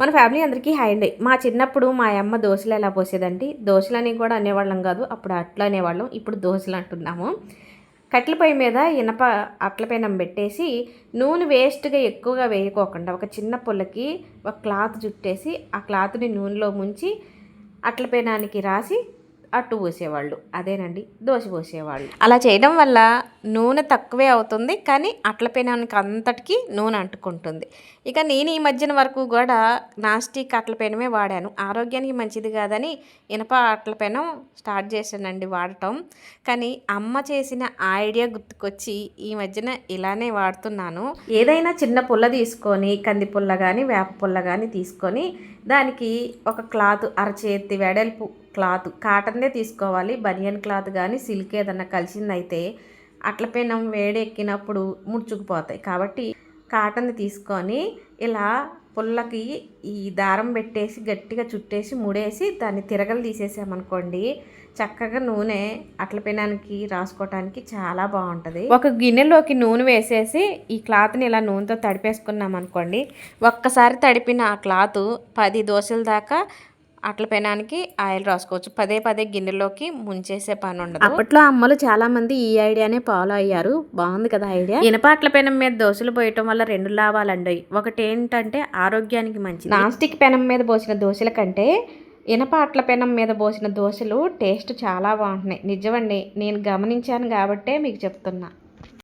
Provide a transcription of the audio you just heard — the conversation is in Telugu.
మన ఫ్యామిలీ అందరికీ హై అండి. మా చిన్నప్పుడు మా అమ్మ దోశలు ఎలా పోసేదండి దోశలని కూడా అనేవాళ్ళం కాదు అప్పుడు అట్లా అనేవాళ్ళం ఇప్పుడు దోశలు అంటున్నాము. కట్లపై పొయ్యి మీద ఇనప అట్ల పెనం పెట్టేసి నూనె వేస్ట్గా ఎక్కువగా వేయకోకుండా ఒక చిన్న పుల్లకి ఒక క్లాత్ చుట్టేసి ఆ క్లాత్ని నూనెలో ముంచి అట్లపేనానికి రాసి అట్టు పోసేవాళ్ళు. అదేనండి దోశ పోసేవాళ్ళు. అలా చేయడం వల్ల నూనె తక్కువే అవుతుంది కానీ అట్ల పెనానికి అంతటికి నూనె అంటుకుంటుంది. ఇక నేను ఈ మధ్యన వరకు కూడా నాస్టిక్ అట్ల పెనమే వాడాను. ఆరోగ్యానికి మంచిది కాదని ఇనప అట్ల పెనం స్టార్ట్ చేశానండి వాడటం. కానీ అమ్మ చేసిన ఐడియా గుర్తుకొచ్చి ఈ మధ్యన ఇలానే వాడుతున్నాను. ఏదైనా చిన్న పుల్ల తీసుకొని కంది పుల్ల కానీ వేప పుల్ల కానీ తీసుకొని దానికి ఒక క్లాత్ అరచేతి వెడల్పు క్లాత్ కాటన్దే తీసుకోవాలి. బనియన్ క్లాత్ కానీ సిల్క్ ఏదన్నా కలిసిందైతే అట్ల పెనం వేడెక్కినప్పుడు ముడుచుకుపోతాయి. కాబట్టి కాటన్ తీసుకొని ఇలా పుల్లకి ఈ దారం పెట్టేసి గట్టిగా చుట్టేసి ముడేసి దాన్ని తిరగలు తీసేసామనుకోండి చక్కగా నూనె అట్ల పెనానికి రాసుకోవటానికి చాలా బాగుంటుంది ఒక గిన్నెలోకి నూనె వేసేసి ఈ క్లాత్ని ఇలా నూనెతో తడిపేసుకున్నాం అనుకోండి ఒక్కసారి తడిపిన ఆ క్లాత్ పది దోశల దాకా అట్ల పెనానికి ఆయిల్ రాసుకోవచ్చు. పదే పదే గిన్నెలోకి ముంచేసే పని ఉండదు అప్పట్లో అమ్మలు చాలా మంది ఈ ఐడియానే ఫాలో అయ్యారు. బాగుంది కదా ఐడియా? ఇనప అట్ల పెనం మీద దోశలు పోయటం వల్ల రెండు లాభాలండి ఒకటి ఏంటంటే ఆరోగ్యానికి మంచిది. నాన్ స్టిక్ పెనం మీద పోసిన దోశల కంటే ఇనప అట్ల పెనం మీద పోసిన దోశలు టేస్ట్ చాలా బాగుంటున్నాయి. నిజమండి నేను గమనించాను కాబట్టే మీకు చెప్తున్నా.